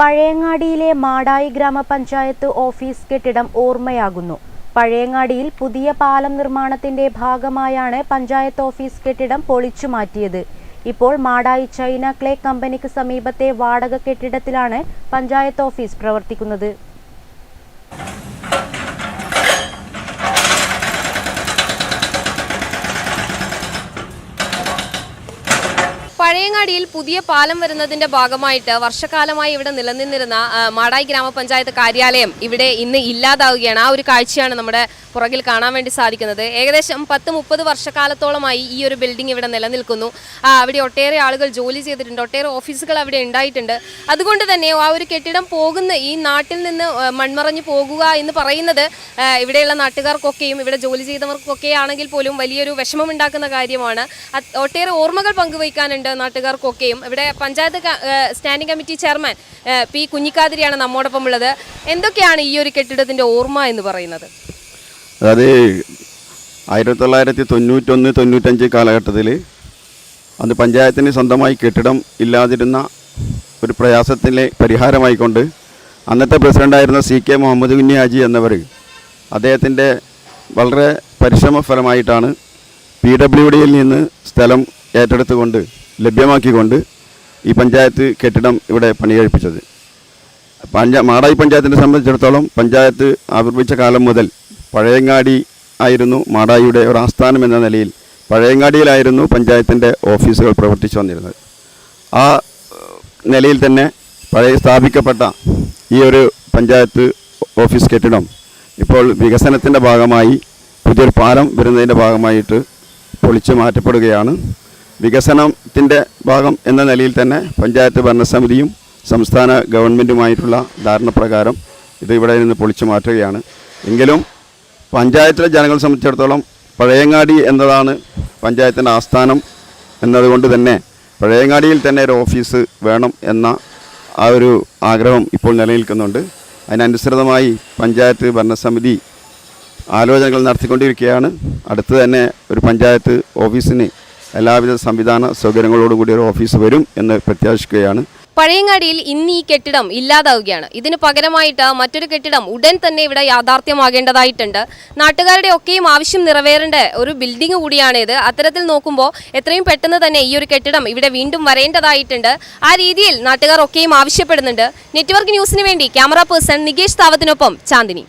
പഴയങ്ങാടിയിലെ മാടായി ഗ്രാമപഞ്ചായത്ത് ഓഫീസ് കെട്ടിടം ഓർമ്മയാകുന്നു. പഴയങ്ങാടിയിൽ പുതിയ പാലം നിർമ്മാണത്തിന്റെ ഭാഗമായാണ് പഞ്ചായത്ത് ഓഫീസ് കെട്ടിടം പൊളിച്ചു മാറ്റിയത്. ഇപ്പോൾ മാടായി ചൈന ക്ലേ കമ്പനിക്ക് സമീപത്തെ വാടക കെട്ടിടത്തിലാണ് പഞ്ചായത്ത് ഓഫീസ് പ്രവർത്തിക്കുന്നത്. പഴയങ്ങാടിയിൽ പുതിയ പാലം വരുന്നതിന്റെ ഭാഗമായിട്ട് വർഷക്കാലമായി ഇവിടെ നിലനിന്നിരുന്ന മാടായി ഗ്രാമപഞ്ചായത്ത് കാര്യാലയം ഇവിടെ ഇന്ന് ഇല്ലാതാവുകയാണ്. ആ ഒരു കാഴ്ചയാണ് നമ്മുടെ പുറകിൽ കാണാൻ വേണ്ടി സാധിക്കുന്നത്. ഏകദേശം പത്ത് മുപ്പത് വർഷക്കാലത്തോളമായി ഈ ഒരു ബിൽഡിംഗ് ഇവിടെ നിലനിൽക്കുന്നു. അവിടെ ഒട്ടേറെ ആളുകൾ ജോലി ചെയ്തിട്ടുണ്ട് ഒട്ടേറെ ഓഫീസുകൾ അവിടെ ഉണ്ടായിട്ടുണ്ട്. അതുകൊണ്ട് തന്നെ ആ ഒരു കെട്ടിടം പോകുന്ന ഈ നാട്ടിൽ നിന്ന് മൺമറഞ്ഞു പോകുക എന്ന് പറയുന്നത് ഇവിടെയുള്ള നാട്ടുകാർക്കൊക്കെയും ഇവിടെ ജോലി ചെയ്തവർക്കൊക്കെ ആണെങ്കിൽ പോലും വലിയൊരു വിഷമമുണ്ടാക്കുന്ന കാര്യമാണ്. ഒട്ടേറെ ഓർമ്മകൾ പങ്കുവയ്ക്കാനുണ്ട്. നാട്ടുകാർക്കൊക്കെയും. ഇവിടെ panchayat standing committee chairman P കുഞ്ഞിക്കാതിരിയാണ് നമ്മോടൊപ്പം ഉള്ളത്. എന്തൊക്കെയാണ് ഈ ഒരു കെട്ടിടത്തിന്റെ ഓർമ്മ എന്ന് പറയുന്നത്? അതായത് ആയിരത്തി തൊള്ളായിരത്തി തൊണ്ണൂറ്റൊന്ന് തൊണ്ണൂറ്റഞ്ച് കാലഘട്ടത്തിൽ അന്ന് പഞ്ചായത്തിന് സ്വന്തമായി കെട്ടിടം ഇല്ലാതിരുന്ന ഒരു പ്രയാസത്തിലെ പരിഹാരമായിക്കൊണ്ട് അന്നത്തെ പ്രസിഡന്റായിരുന്ന സി കെ മുഹമ്മദ് കുഞ്ഞി ഹാജി എന്നവർ അദ്ദേഹത്തിന്റെ വളരെ പരിശ്രമ ഫലമായിട്ടാണ് പി ഡബ്ല്യു ഡിയിൽ നിന്ന് സ്ഥലം ഏറ്റെടുത്തുകൊണ്ട് ലഭ്യമാക്കിക്കൊണ്ട് ഈ പഞ്ചായത്ത് കെട്ടിടം ഇവിടെ പണികഴിപ്പിച്ചത്. പഞ്ചാ മാടായി പഞ്ചായത്തിനെ സംബന്ധിച്ചിടത്തോളം പഞ്ചായത്ത് ആവിർഭിച്ച കാലം മുതൽ പഴയങ്ങാടി ആയിരുന്നു മാടായിയുടെ ഒരു ആസ്ഥാനം എന്ന നിലയിൽ പഴയങ്ങാടിയിലായിരുന്നു പഞ്ചായത്തിന്റെ ഓഫീസുകൾ പ്രവർത്തിച്ചു വന്നിരുന്നത്. ആ നിലയിൽ തന്നെ പഴയ സ്ഥാപിക്കപ്പെട്ട ഈ ഒരു പഞ്ചായത്ത് ഓഫീസ് കെട്ടിടം ഇപ്പോൾ വികസനത്തിന്റെ ഭാഗമായി പുതിയൊരു പാലം വരുന്നതിന്റെ ഭാഗമായിട്ട് പൊളിച്ചു മാറ്റപ്പെടുകയാണ്. വികസനത്തിന്റെ ഭാഗം എന്ന നിലയിൽ തന്നെ പഞ്ചായത്ത് ഭരണസമിതിയും സംസ്ഥാന ഗവൺമെന്റുമായിട്ടുള്ള ധാരണപ്രകാരം ഇത് ഇവിടെ നിന്ന് പൊളിച്ചു മാറ്റുകയാണ്. എങ്കിലും പഞ്ചായത്തിലെ ജനങ്ങളെ സംബന്ധിച്ചിടത്തോളം പഴയങ്ങാടി എന്നതാണ് പഞ്ചായത്തിന്റെ ആസ്ഥാനം എന്നതുകൊണ്ട് തന്നെ പഴയങ്ങാടിയിൽ തന്നെ ഒരു ഓഫീസ് വേണം എന്ന ആ ഒരു ആഗ്രഹം ഇപ്പോൾ നിലനിൽക്കുന്നുണ്ട്. അതിനനുസൃതമായി പഞ്ചായത്ത് ഭരണസമിതി ആലോചനകൾ നടത്തിക്കൊണ്ടിരിക്കുകയാണ്. അടുത്ത് തന്നെ ഒരു പഞ്ചായത്ത് ഓഫീസിന് എല്ലാവിധ സംവിധാന സൗകര്യങ്ങളോടും കൂടി ഒരു ഓഫീസ് വരും എന്ന് പ്രത്യാശിക്കുകയാണ്. പഴയങ്ങാടിയിൽ ഇന്ന് ഈ കെട്ടിടം ഇല്ലാതാവുകയാണ്. ഇതിന് പകരമായിട്ട് മറ്റൊരു കെട്ടിടം ഉടൻ തന്നെ ഇവിടെ യാഥാർത്ഥ്യമാകേണ്ടതായിട്ടുണ്ട്. നാട്ടുകാരുടെ ഒക്കെയും ആവശ്യം നിറവേറേണ്ട ഒരു ബിൽഡിംഗ് കൂടിയാണിത്. അത്തരത്തിൽ നോക്കുമ്പോൾ എത്രയും പെട്ടെന്ന് തന്നെ ഈ ഒരു കെട്ടിടം ഇവിടെ വീണ്ടും വരേണ്ടതായിട്ടുണ്ട്. ആ രീതിയിൽ നാട്ടുകാർ ഒക്കെയും ആവശ്യപ്പെടുന്നുണ്ട്. നെറ്റ്വർക്ക് ന്യൂസിന് വേണ്ടി ക്യാമറ പേഴ്സൺ നികേഷ് താവത്തിനൊപ്പം ചാന്ദിനി.